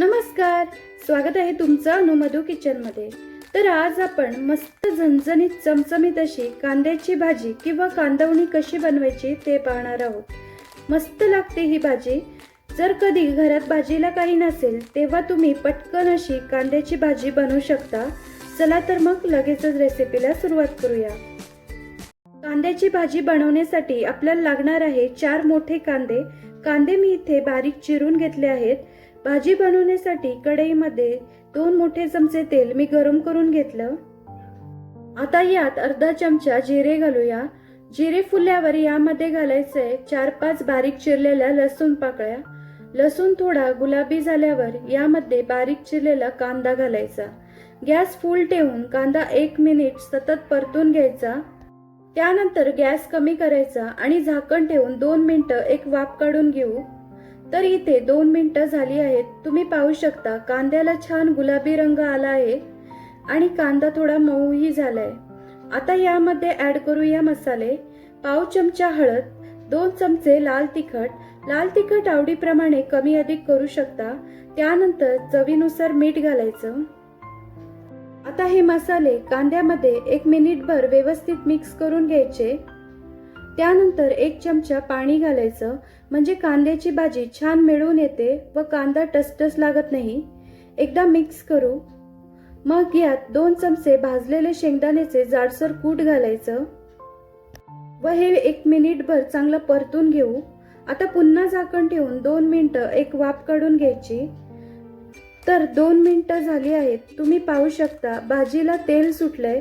नमस्कार स्वागत आहे तुमचं अनुमधू किचनमध्ये. तर आज आपण मस्त झणझणीत चमचमीत अशी कांद्याची भाजी किंवा कांदवणी कशी बनवायची ते पाहणार आहोत. मस्त लागते ही भाजी. जर कधी घरात भाजीला काही नसेल तेव्हा तुम्ही पटकन अशी कांद्याची भाजी बनवू शकता. चला तर मग लगेचच रेसिपीला सुरुवात करूया. कांद्याची भाजी बनवण्यासाठी आपल्याला लागणार आहे चार मोठे कांदे. कांदे मी इथे बारीक चिरून घेतले आहेत. भाजी बनवण्यासाठी कढईमध्ये दोन मोठे चमचे तेल मी गरम करून घेतलं. आता यात अर्धा चमचा जिरे घालूया. जिरे फुलल्यावर यामध्ये घालायचंय चार पाच बारीक चिरलेल्या लसूण पाकळ्या. लसूण थोडा गुलाबी झाल्यावर यामध्ये बारीक चिरलेला कांदा घालायचा. गॅस फुल ठेवून कांदा एक मिनिट सतत परतून घ्यायचा. त्यानंतर गॅस कमी करायचा आणि झाकण ठेवून दोन मिनिटं एक वाफ काढून घेऊ. तर इथे दोन मिनटं झाली आहेत. तुम्ही पाहू शकता कांद्याला छान गुलाबी रंग आला आहे आणि कांदा थोडा मऊही झालाय. आता यामध्ये ऍड करूया मसाले. पाव चमचा हळद दोन चमचे लाल तिखट. लाल तिखट आवडीप्रमाणे कमी अधिक करू शकता. त्यानंतर चवीनुसार मीठ घालायचं. आता हे मसाले कांद्यामध्ये एक मिनिटभर व्यवस्थित मिक्स करून घ्यायचे. त्यानंतर एक चमचा पाणी घालायचं म्हणजे कांद्याची भाजी छान मिळून येते व कांदा टसटस लागत नाही. एकदा मिक्स करू. मग यात दोन चमचे भाजलेले शेंगदाण्याचे जाडसर कूट घालायचं. व हे एक मिनिटभर चांगलं परतून घेऊ. आता पुन्हा झाकण ठेवून दोन मिनटं एक वाफ काढून घ्यायची. तर दोन मिनटं झाली आहेत. तुम्ही पाहू शकता भाजीला तेल सुटलंय.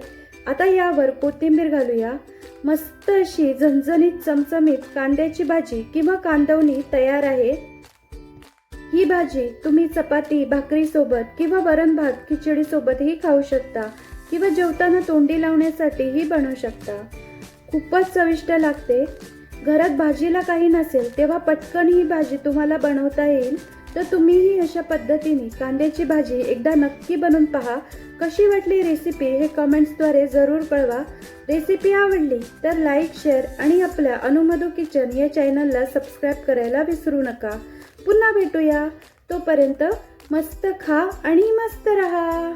आता यावर कोथिंबीर घालूया. मस्त अशी झणझणीत चमचमीत कांद्याची भाजी किंवा कांदवणी तयार आहे. ही भाजी तुम्ही चपाती भाकरीसोबत किंवा वरण भात खिचडीसोबतही खाऊ शकता किंवा जेवताना तोंडी लावण्यासाठी ही बनवू शकता. खूपच चविष्ट लागते. घरात भाजीला काही नसेल तेव्हा पटकन ही भाजी तुम्हाला बनवता येईल. तर तुम्हीही अशा पद्धतीने कांद्याची भाजी एकदा नक्की बनवून पहा. कशी वाटली रेसिपी हे कमेंट्सद्वारे जरूर कळवा. रेसिपी आवडली तर लाईक शेअर आणि आपल्या अनुमधू किचन या चॅनलला सबस्क्राईब करायला विसरू नका. पुन्हा भेटूया. तोपर्यंत मस्त खा आणि मस्त रहा.